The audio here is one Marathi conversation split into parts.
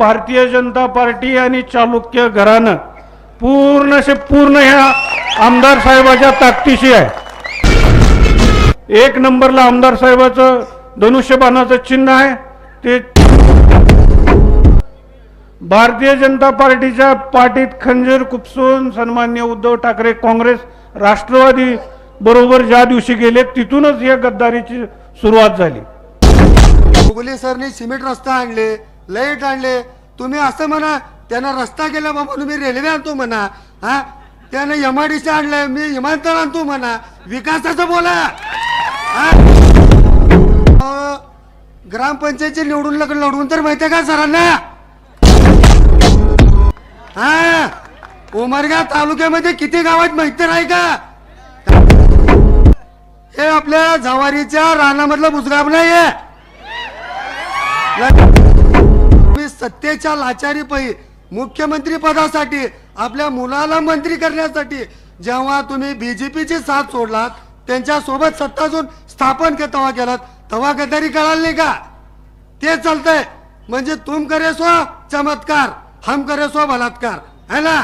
भारतीय जनता पार्टी आणि चालुक्य घरानं पूर्णशे पूर्ण ह्या आमदार साहेबाच्या ताकदीशी आहे. एक नंबरला आमदार साहेबाचं धनुष्यबाणाचं चिन्ह आहे. ते भारतीय जनता पार्टीच्या पाठीत खंजीर कुपसून सन्मान्य उद्धव ठाकरे काँग्रेस राष्ट्रवादी बरोबर ज्या दिवशी गेले तिथूनच या गद्दारीची सुरुवात झाली. हुगली सरनी सिमेंट रस्ता आणले. लाइट आणले. तुम्ही असं म्हणा त्यांना रस्ता केला बाबा मी रेल्वे आणतो म्हणा. हा? त्यानं एमआयडीसी आय आणलंय मी विमानतळ आणतो म्हणा. विकासाचं बोला. हा? ग्रामपंचायतची निवडून लग- लढवून तर माहितीये का सरांना? हा? उमरगा तालुक्यामध्ये किती गावात माहिती नाही का? हे आपल्या जवारीच्या रानामधलं बुजगाव नाही आहे सत्तेच्या लाचारी पै मुख्यमंत्री पदासाठी आपल्या मुलाला मंत्री करण्यासाठी जेव्हा तुम्ही बीजेपीची साथ सोडलात त्यांच्यासोबत सत्ता जोड स्थापन के तेव्हा केलात. तेव्हा गदारी कळाल नाही का? ते चालतंय. म्हणजे तुम करे स्व चमत्कार हम करे स्व बलात्कार. है ना?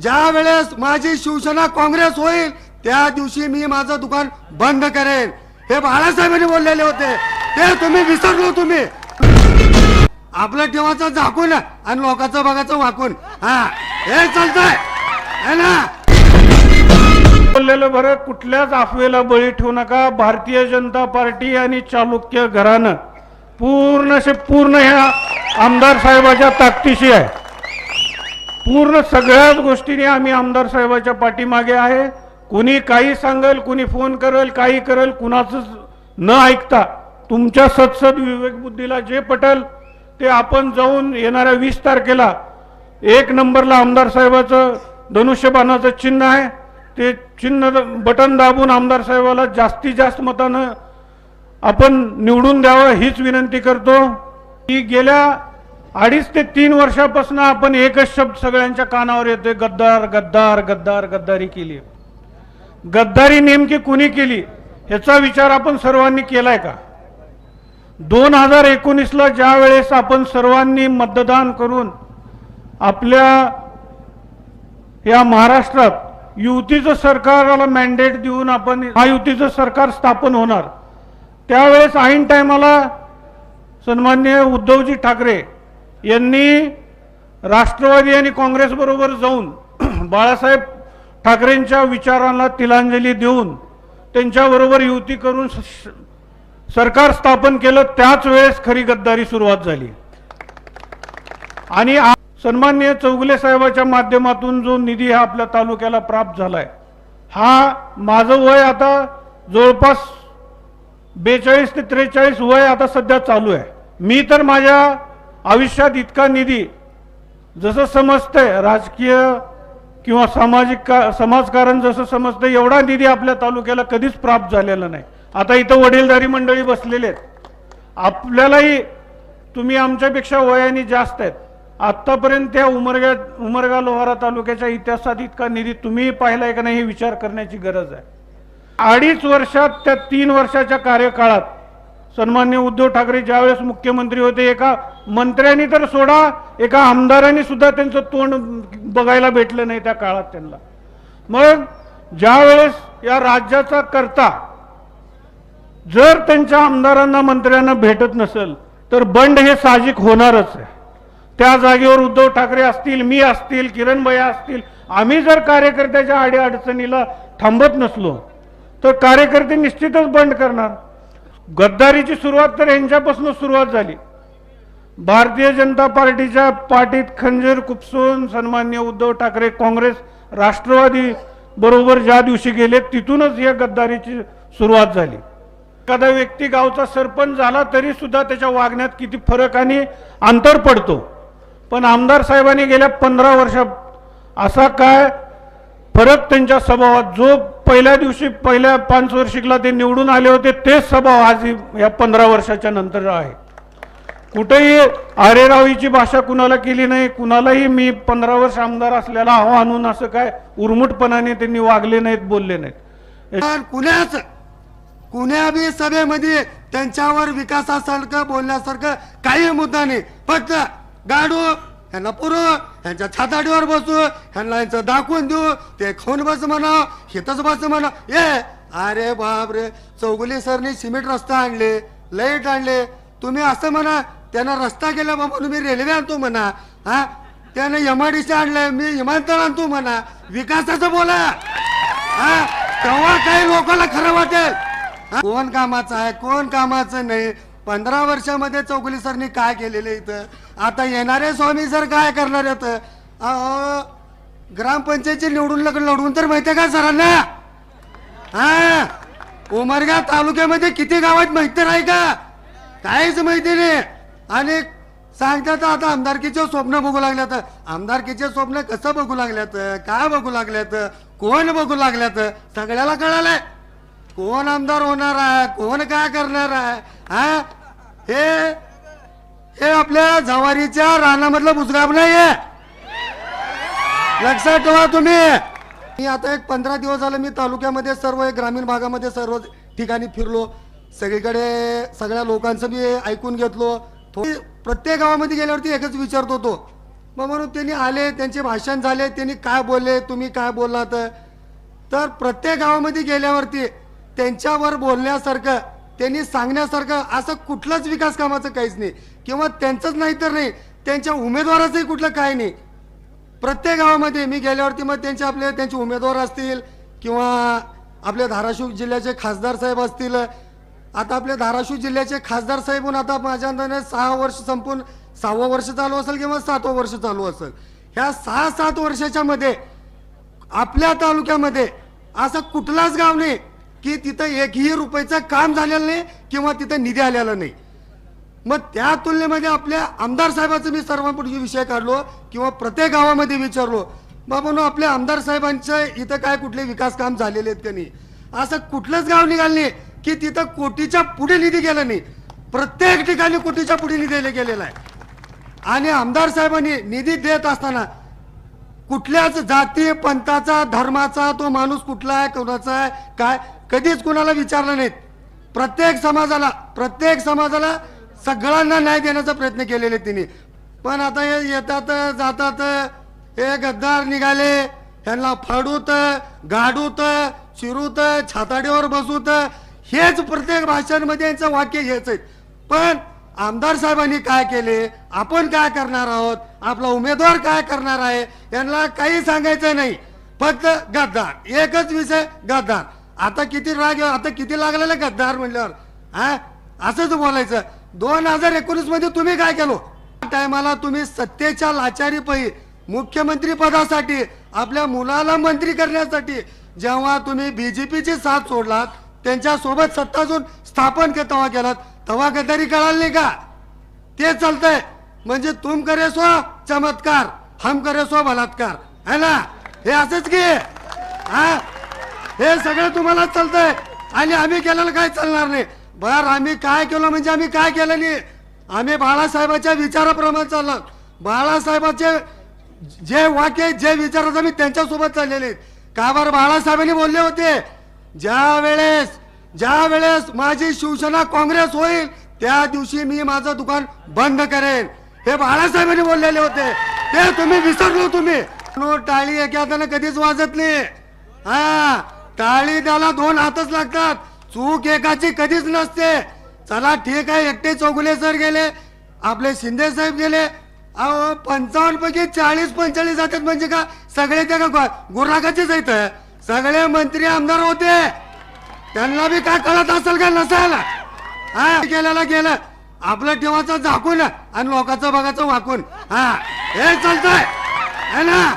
ज्या वेळेस माझी शिवसेना काँग्रेस होईल त्या दिवशी मी माझं दुकान बंद करेन. हे बाळासाहेबांनी बोललेले होते. ते तुम्ही विसरलो तुम्ही. आपलं ठेवाचं झाकून आणि लोकांचं बघायचं वाकून. हा. हे चालतंय. है ना. बोललेलं बरं कुठल्याच अफवेला बळी ठेवू नका. भारतीय जनता पार्टी आणि चालुक्य घरानं. पूर्णशे पूर्ण ह्या आमदार साहेबाच्या ताकदीशी आहे. पूर्ण सगळ्याच गोष्टीने आम्ही आमदार साहेबाच्या पाठीमागे आहे. कुणी काही सांगेल कुणी फोन करेल काही करेल कुणाचंच न ऐकता तुमच्या सत्सद विवेकबुद्धीला जे पटेल ते आपण जाऊन येणाऱ्या वीस तारखेला एक नंबरला आमदार साहेबाचं धनुष्यबाणाचं चिन्ह आहे. ते चिन्ह बटन दाबून आमदार साहेबाला जास्तीत जास्त मतानं आपण निवडून द्यावं हीच विनंती करतो. की गेल्या अडीच ते तीन वर्षापासून आपण एकच शब्द सगळ्यांच्या कानावर येतोय गद्दार गद्दार गद्दार गद्दारी केली. गद्दारी नेमकी कुणी केली? ह्याचा विचार आपण सर्वांनी केलाय का? दोन हजार एकोणीसला ज्या वेळेस आपण सर्वांनी मतदान करून आपल्या या महाराष्ट्रात युतीचं सरकारला मॅन्डेट देऊन आपण महायुतीचं सरकार स्थापन होणार त्यावेळेस ऐन टायमाला सन्मान्य उद्धवजी ठाकरे यांनी राष्ट्रवादी आणि काँग्रेसबरोबर जाऊन बाळासाहेब ठाकरेंच्या विचारांना तिलांजली देऊन त्यांच्याबरोबर युती करून सरकार स्थापन केलं त्याच वेळेस खरी गद्दारी सुरुवात झाली. आणि सन्मान्य चौगुले साहेबाच्या माध्यमातून जो निधी हा आपल्या तालुक्याला प्राप्त झालाय हा माझं वय आता जवळपास बेचाळीस ते त्रेचाळीस वय आता सध्या चालू आहे. मी तर माझ्या आयुष्यात इतका निधी जसं समजतंय राजकीय किंवा सामाजिक का समाजकारण जसं समजतंय एवढा निधी आपल्या तालुक्याला कधीच प्राप्त झालेला नाही. आता इथं वडीलधारी मंडळी बसलेले आहेत. आपल्यालाही तुम्ही आमच्यापेक्षा वयाने जास्त आहेत. आत्तापर्यंत त्या उमरगा उमरगा लोहारा तालुक्याच्या इतिहासात इतका निधी तुम्ही पाहिलाय का नाही हे विचार करण्याची गरज आहे. अडीच वर्षात त्या तीन वर्षाच्या कार्यकाळात सन्मान्य उद्धव ठाकरे ज्यावेळेस मुख्यमंत्री होते एका मंत्र्यांनी तर सोडा एका आमदारांनी सुद्धा त्यांचं तोंड बघायला भेटलं नाही त्या काळात त्यांना. मग ज्यावेळेस या राज्याचा करता जर त्यांच्या आमदारांना मंत्र्यांना भेटत नसेल तर बंड हे साहजिक होणारच आहे. त्या जागेवर उद्धव ठाकरे असतील मी असतील किरण भैया असतील आम्ही जर कार्यकर्त्याच्या आडी अडचणीला थांबत नसलो तर कार्यकर्ते निश्चितच बंड करणार. गद्दारीची सुरुवात तर यांच्यापासून सुरुवात झाली. भारतीय जनता पार्टीच्या पाठीत खंजीर कुपसून सन्मान्य उद्धव ठाकरे काँग्रेस राष्ट्रवादी बरोबर ज्या दिवशी गेले तिथूनच या गद्दारीची सुरुवात झाली. एखादा व्यक्ती गावचा सरपंच झाला तरी सुद्धा त्याच्या वागण्यात किती फरक आणि अंतर पडतो. पण आमदार साहेबांनी गेल्या पंधरा वर्षात असा काय फरक त्यांच्या स्वभावात? जो पहिल्या दिवशी पहिल्या पाच वर्षिकला ते निवडून आले होते तेच स्वभाव आज या पंधरा वर्षाच्या नंतर आहे. कुठेही आरेरावीची भाषा कुणाला केली नाही कुणालाही मी पंधरा वर्ष आमदार असल्याला आव्हान आणून असं काय उर्मुटपणाने त्यांनी वागले नाहीत बोलले नाहीत. कुणाचं? कुण्या बी सभेमध्ये त्यांच्यावर विकासासारखं बोलण्यासारखं काही मुद्दा नाही. फक्त गाडू ह्यांना पुरू ह्यांच्या छाताडीवर बसू ह्यांना यांचं दाखवून देऊ ते खाऊन बस म्हणा हितच बस म्हणा ए अरे बाप रे चौगुले सरने सिमेंट रस्ता आणले लाइट आणले. तुम्ही असं म्हणा त्यांना रस्ता केला बाबा तुम्ही रेल्वे आणतो म्हणा. हा? त्यानं एम आय डी सी आणलंय मी विमानतळ आणतो म्हणा. विकासाचं बोला. हा? तेव्हा काही लोकांना खरं वाटेल. कोण कामाचं आहे कोण कामाचं नाही? पंधरा वर्षामध्ये चौगुली सरनी काय केलेलं इथं? आता येणारे स्वामी सर काय करणार आहेत? अहो ग्रामपंचायतची निवडून लग लढवून तर माहितीये का सरांना? हा? उमरगा तालुक्यामध्ये किती गावात माहिती नाही का? काहीच माहिती नाही. आणि सांगतात आता आमदारकीचे स्वप्न बघू लागल्यात. आमदारकीचे स्वप्न कसं बघू लागल्यात? काय बघू लागल्यात? कोण बघू लागल्यात? सगळ्याला कळालंय. कोण आमदार होणार आहे? कोण काय करणार आहे? हा? हे हे आपल्या जवारीच्या रानामधलं बुजगाब नाहीये. लक्षात ठेवा तुम्ही. मी आता एक पंधरा दिवस झालं मी तालुक्यामध्ये सर्व एक ग्रामीण भागामध्ये सर्व ठिकाणी फिरलो. सगळीकडे सगळ्या लोकांचं मी ऐकून घेतलो. थोडी प्रत्येक गावामध्ये गेल्यावरती एकच विचारत होतो. मग म्हणून त्यांनी आले त्यांचे भाषण झाले त्यांनी काय बोलले तुम्ही काय बोललात? तर प्रत्येक गावामध्ये गेल्यावरती त्यांच्यावर बोलण्यासारखं त्यांनी सांगण्यासारखं असं कुठलंच विकास कामाचं काहीच नाही. किंवा त्यांचंच नाही तर नाही त्यांच्या उमेदवाराचंही कुठलं काय नाही. प्रत्येक गावामध्ये मी गेल्यावरती मग त्यांचे आपले त्यांचे उमेदवार असतील किंवा आपल्या धाराशिव जिल्ह्याचे खासदार साहेब असतील. आता आपल्या धाराशिव जिल्ह्याचे खासदार साहेबून आता माझ्या अंदाजाने सहा वर्ष संपून सहावं वर्ष चालू असेल किंवा सातवं वर्ष चालू असेल. ह्या सहा सात वर्षाच्या मध्ये आपल्या तालुक्यामध्ये असं कुठलाच गाव नाही. की तिथं एकही रुपयाचं काम झालेलं नाही किंवा तिथं निधी आलेला नाही. मग त्या तुलनेमध्ये आपल्या आमदार साहेबाचं मी सर्वांपूर्वी विषय काढलो किंवा प्रत्येक गावामध्ये विचारलो बाबा आपल्या आमदार साहेबांचं इथं काय कुठले विकास काम झालेले आहेत का नाही? असं कुठलंच गाव निघालं नाही की तिथं कोटीच्या पुढे निधी गेला नाही. प्रत्येक ठिकाणी कोटीच्या पुढे निधी गेलेला आहे. आणि आमदार साहेबांनी निधी देत असताना कुठल्याच जाती पंथाचा धर्माचा तो माणूस कुठला आहे कोणाचा आहे काय? कधीच कुणाला विचारलं नाहीत. प्रत्येक समाजाला प्रत्येक समाजाला सगळ्यांना न्याय देण्याचा प्रयत्न केलेले तिने. पण आता हे येतात जातात हे गद्दार निघाले. त्यांना फाडूत गाडूत चिरूत छाताडीवर बसूत. हेच प्रत्येक भाषांमध्ये यांचं वाक्य हेच आहेत पण आमदार साहेबांनी काय केले? आपण काय करणार आहोत? आपला उमेदवार काय करणार आहे यांना काही सांगायचं नाही. फक्त गद्दार. एकच विषय गद्दार. आता किती राग आता किती लागलेला गद्दार म्हटल्यावर हा? असंच बोलायचं. दोन हजार एकोणीसमध्ये तुम्ही काय केलो? टायमाला तुम्ही सत्तेच्या लाचारी पै मुख्यमंत्री पदासाठी आपल्या मुलाला मंत्री करण्यासाठी जेव्हा तुम्ही बीजेपीची साथ सोडलात त्यांच्यासोबत सत्ता अजून स्थापन के तेव्हा केलात. तेव्हा गद्दारी कळाल नाही का? ते चालतंय. म्हणजे तुम करे सो चमत्कार हम करे सो बलात्कार. है ना? हे असंच की हा? हे सगळं तुम्हाला चालतंय. आणि आम्ही केलेलं काय चालणार नाही? बर आम्ही काय केलं म्हणजे आम्ही काय केलं नाही? आम्ही बाळासाहेबाच्या विचाराप्रमाणे चाललो. बाळासाहेबाचे जे वाक्य जे विचारात आम्ही त्यांच्यासोबत चाललेले आहेत. का बरं बाळासाहेबांनी बोलले होते? ज्या वेळेस ज्या वेळेस माझी शिवसेना काँग्रेस होईल त्या दिवशी मी माझं दुकान बंद करेन. हे बाळासाहेबांनी बोललेले होते. ते तुम्ही विसरलो तुम्ही. टाळी एका हाताने कधीच वाजत नाही. हा टाळी त्याला दोन हातच लागतात. चूक एकाची कधीच नसते. चला ठीक आहे एकटे चौगुले सर गेले. आपले शिंदे साहेब गेले. अहो पंचावन्न पैकी चाळीस पंचेचाळीस जातात म्हणजे का? सगळे त्या का गुराकाचेच आहेत. सगळे मंत्री आमदार होते. त्यांना बी काय कळत असेल का नसेल हा गेल्याला गेलं. आपलं ठेवाचं झाकून आणि लोकांचं बघाचं वाकून. हा. हे चालतंय. है ना.